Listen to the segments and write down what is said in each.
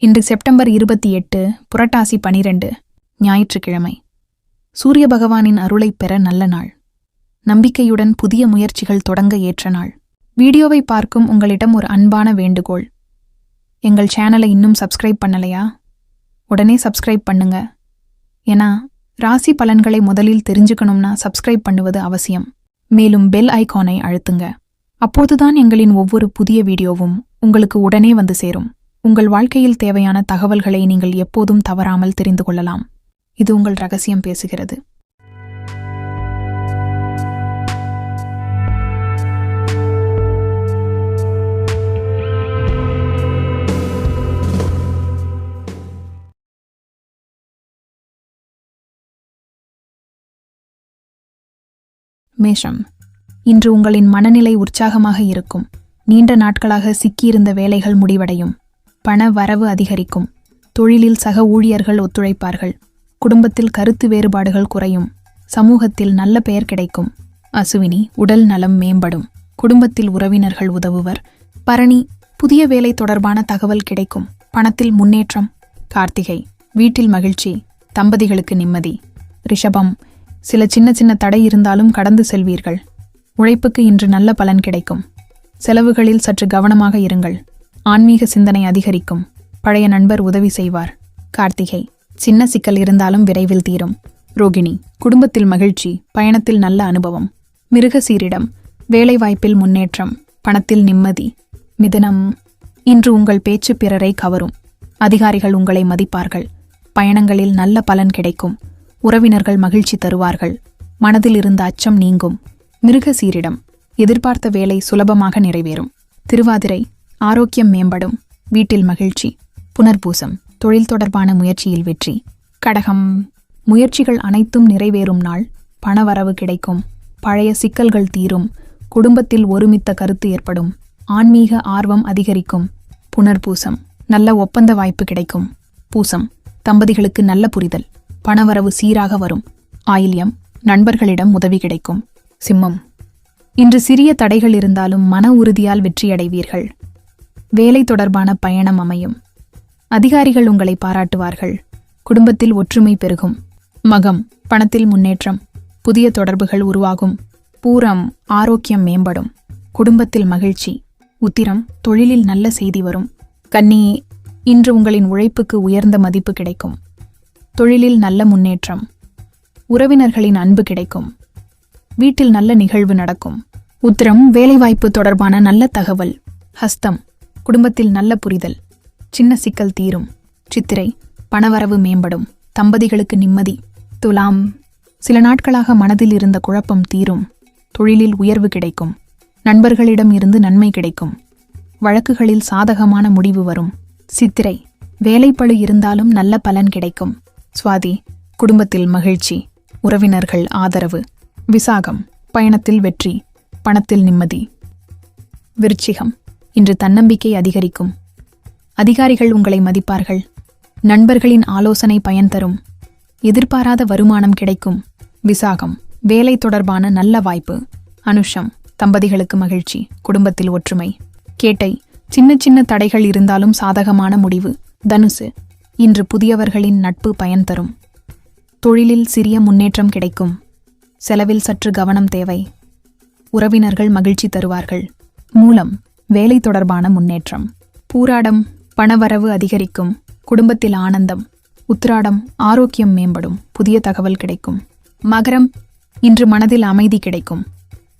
இன்று செப்டம்பர் இருபத்தி எட்டு புரட்டாசி பனிரெண்டு ஞாயிற்றுக்கிழமை. சூரிய பகவானின் அருளைப் பெற நல்ல நாள். நம்பிக்கையுடன் புதிய முயற்சிகள் தொடங்க ஏற்ற நாள். வீடியோவை பார்க்கும் உங்களிடம் ஒரு அன்பான வேண்டுகோள். எங்கள் சேனலை இன்னும் சப்ஸ்கிரைப் பண்ணலையா? உடனே சப்ஸ்கிரைப் பண்ணுங்க. ஏன்னா ராசி பலன்களை முதலில் தெரிஞ்சுக்கணும்னா சப்ஸ்கிரைப் பண்ணுவது அவசியம். மேலும் பெல் ஐகானை அழுத்துங்க. அப்போதுதான் எங்களின் ஒவ்வொரு புதிய வீடியோவும் உங்களுக்கு உடனே வந்து சேரும். உங்கள் வாழ்க்கையில் தேவையான தகவல்களை நீங்கள் எப்போதும் தவறாமல் தெரிந்து கொள்ளலாம். இது உங்கள் ரகசியம் பேசுகிறது. மேஷம் இன்று உங்களின் மனநிலை உற்சாகமாக இருக்கும். நீண்ட நாட்களாக சிக்கியிருந்த வேலைகள் முடிவடையும். பண வரவு அதிகரிக்கும். தொழிலில் சக ஊழியர்கள் ஒத்துழைப்பார்கள். குடும்பத்தில் கருத்து வேறுபாடுகள் குறையும். சமூகத்தில் நல்ல பெயர் கிடைக்கும். அசுவினி உடல் நலம் மேம்படும். குடும்பத்தில் உறவினர்கள் உதவுவர். பரணி புதிய வேலை தொடர்பான தகவல் கிடைக்கும். பணத்தில் முன்னேற்றம். கார்த்திகை வீட்டில் மகிழ்ச்சி. தம்பதிகளுக்கு நிம்மதி. ரிஷபம் சில சின்ன சின்ன தடை இருந்தாலும் கடந்து செல்வீர்கள். உழைப்புக்கு இன்று நல்ல பலன் கிடைக்கும். செலவுகளில் சற்று கவனமாக இருங்கள். ஆன்மீக சிந்தனை அதிகரிக்கும். பழைய நண்பர் உதவி செய்வார். கார்த்திகை சின்ன சிக்கல் இருந்தாலும் விரைவில் தீரும். ரோகிணி குடும்பத்தில் மகிழ்ச்சி பயணத்தில் நல்ல அனுபவம். மிருகசீரிடம் வேலைவாய்ப்பில் முன்னேற்றம் பணத்தில் நிம்மதி. மிதனம் இன்று உங்கள் பேச்சு பிறரை கவரும். அதிகாரிகள் உங்களை மதிப்பார்கள். பயணங்களில் நல்ல பலன் கிடைக்கும். உறவினர்கள் மகிழ்ச்சி தருவார்கள். மனதில் இருந்த அச்சம் நீங்கும். மிருகசீரிடம் எதிர்பார்த்த வேலை சுலபமாக நிறைவேறும். திருவாதிரை ஆரோக்கியம் மேம்படும். வீட்டில் மகிழ்ச்சி புனர்பூசம் தொழில் தொடர்பான முயற்சியில் வெற்றி. கடகம். முயற்சிகள் அனைத்தும் நிறைவேறும் நாள். பணவரவு கிடைக்கும். பழைய சிக்கல்கள் தீரும். குடும்பத்தில் ஒருமித்த கருத்து ஏற்படும். ஆன்மீக ஆர்வம் அதிகரிக்கும். புனர்பூசம். நல்ல ஒப்பந்த வாய்ப்பு கிடைக்கும். பூசம். தம்பதிகளுக்கு நல்ல புரிதல். பணவரவு சீராக வரும். ஆயில்யம். நண்பர்களிடம் உதவி கிடைக்கும். சிம்மம். இன்று சிறிய தடைகள் இருந்தாலும் மன உறுதியால் வெற்றியடைவீர்கள். வேலை தொடர்பான பயணம் அமையும். அதிகாரிகள் உங்களை பாராட்டுவார்கள். குடும்பத்தில் ஒற்றுமை பெருகும். மகம் பணத்தில் முன்னேற்றம். புதிய தொடர்புகள் உருவாகும். பூரம் ஆரோக்கியம் மேம்படும். குடும்பத்தில் மகிழ்ச்சி. உத்திரம் தொழிலில் நல்ல செய்தி வரும். கன்னி இன்று உங்களின் உழைப்புக்கு உயர்ந்த மதிப்பு கிடைக்கும். தொழிலில் நல்ல முன்னேற்றம். உறவினர்களின் அன்பு கிடைக்கும். வீட்டில் நல்ல நிகழ்வு நடக்கும். உத்திரம் வேலைவாய்ப்பு தொடர்பான நல்ல தகவல். ஹஸ்தம் குடும்பத்தில் நல்ல புரிதல் சின்ன சிக்கல் தீரும் சித்திரை பணவரவு மேம்படும் தம்பதிகளுக்கு நிம்மதி துலாம் சில நாட்களாக மனதில் இருந்த குழப்பம் தீரும் தொழிலில் உயர்வு கிடைக்கும் நண்பர்களிடம் இருந்து நன்மை கிடைக்கும் வழக்குகளில் சாதகமான முடிவு வரும் சித்திரை வேலைப்பழு இருந்தாலும் நல்ல பலன் கிடைக்கும் சுவாதி குடும்பத்தில் மகிழ்ச்சி உறவினர்கள் ஆதரவு விசாகம் பயணத்தில் வெற்றி பணத்தில் நிம்மதி விருச்சிகம். இன்று தன்னம்பிக்கை அதிகரிக்கும். அதிகாரிகள் உங்களை மதிப்பார்கள். நண்பர்களின் ஆலோசனை பயன் தரும். எதிர்பாராத வருமானம் கிடைக்கும். விசாகம். வேலை தொடர்பான நல்ல வாய்ப்பு. அனுஷம். தம்பதிகளுக்கு மகிழ்ச்சி. குடும்பத்தில் ஒற்றுமை. கேட்டை. சின்ன சின்ன தடைகள் இருந்தாலும் சாதகமான முடிவு. தனுசு. இன்று புதியவர்களின் நட்பு பயன் தரும். தொழிலில் சிறிய முன்னேற்றம் கிடைக்கும். செலவில் சற்று கவனம் தேவை. உறவினர்கள் மகிழ்ச்சி தருவார்கள். மூலம். வேலை தொடர்பான முன்னேற்றம். பூராடம் பணவரவு அதிகரிக்கும் குடும்பத்தில் ஆனந்தம் உத்திராடம் ஆரோக்கியம் மேம்படும் புதிய தகவல் கிடைக்கும். மகரம் இன்று மனதில் அமைதி கிடைக்கும்.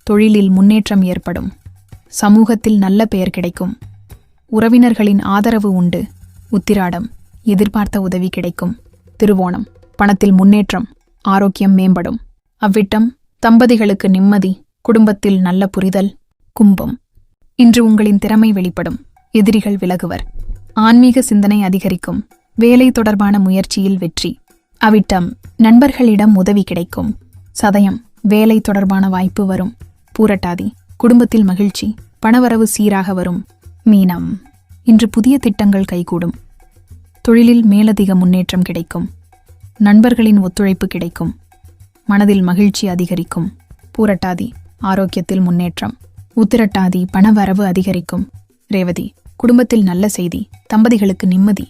தொழிலில் முன்னேற்றம் ஏற்படும். சமூகத்தில் நல்ல பெயர் கிடைக்கும். உறவினர்களின் ஆதரவு உண்டு. உத்திராடம் எதிர்பார்த்த உதவி கிடைக்கும். திருவோணம் பணத்தில் முன்னேற்றம் ஆரோக்கியம் மேம்படும். அவ்விட்டம் தம்பதிகளுக்கு நிம்மதி குடும்பத்தில் நல்ல புரிதல் கும்பம். இன்று உங்களின் திறமை வெளிப்படும். எதிரிகள் விலகுவர். ஆன்மீக சிந்தனை அதிகரிக்கும். வேலை தொடர்பான முயற்சியில் வெற்றி. அவிட்டம் நண்பர்களிடம் உதவி கிடைக்கும். சதயம் வேலை தொடர்பான வாய்ப்பு வரும். பூரட்டாதி குடும்பத்தில் மகிழ்ச்சி பணவரவு சீராக வரும். மீனம் இன்று புதிய திட்டங்கள் கைகூடும். தொழிலில் மேலதிக முன்னேற்றம் கிடைக்கும். நண்பர்களின் ஒத்துழைப்பு கிடைக்கும். மனதில் மகிழ்ச்சி அதிகரிக்கும். பூரட்டாதி ஆரோக்கியத்தில் முன்னேற்றம். உத்திரட்டாதி பணவரவு அதிகரிக்கும். ரேவதி குடும்பத்தில் நல்ல செய்தி தம்பதிகளுக்கு நிம்மதி.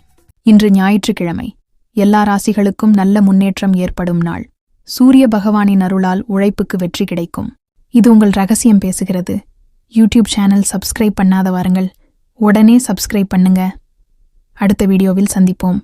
இன்று ஞாயிற்றுக்கிழமை. எல்லா ராசிகளுக்கும் நல்ல முன்னேற்றம் ஏற்படும் நாள். சூரிய பகவானின் அருளால் உழைப்புக்கு வெற்றி கிடைக்கும். இது உங்கள் ரகசியம் பேசுகிறது. யூடியூப் சேனல் சப்ஸ்கிரைப் பண்ணாத வாருங்கள். உடனே சப்ஸ்கிரைப் பண்ணுங்க. அடுத்த வீடியோவில் சந்திப்போம்.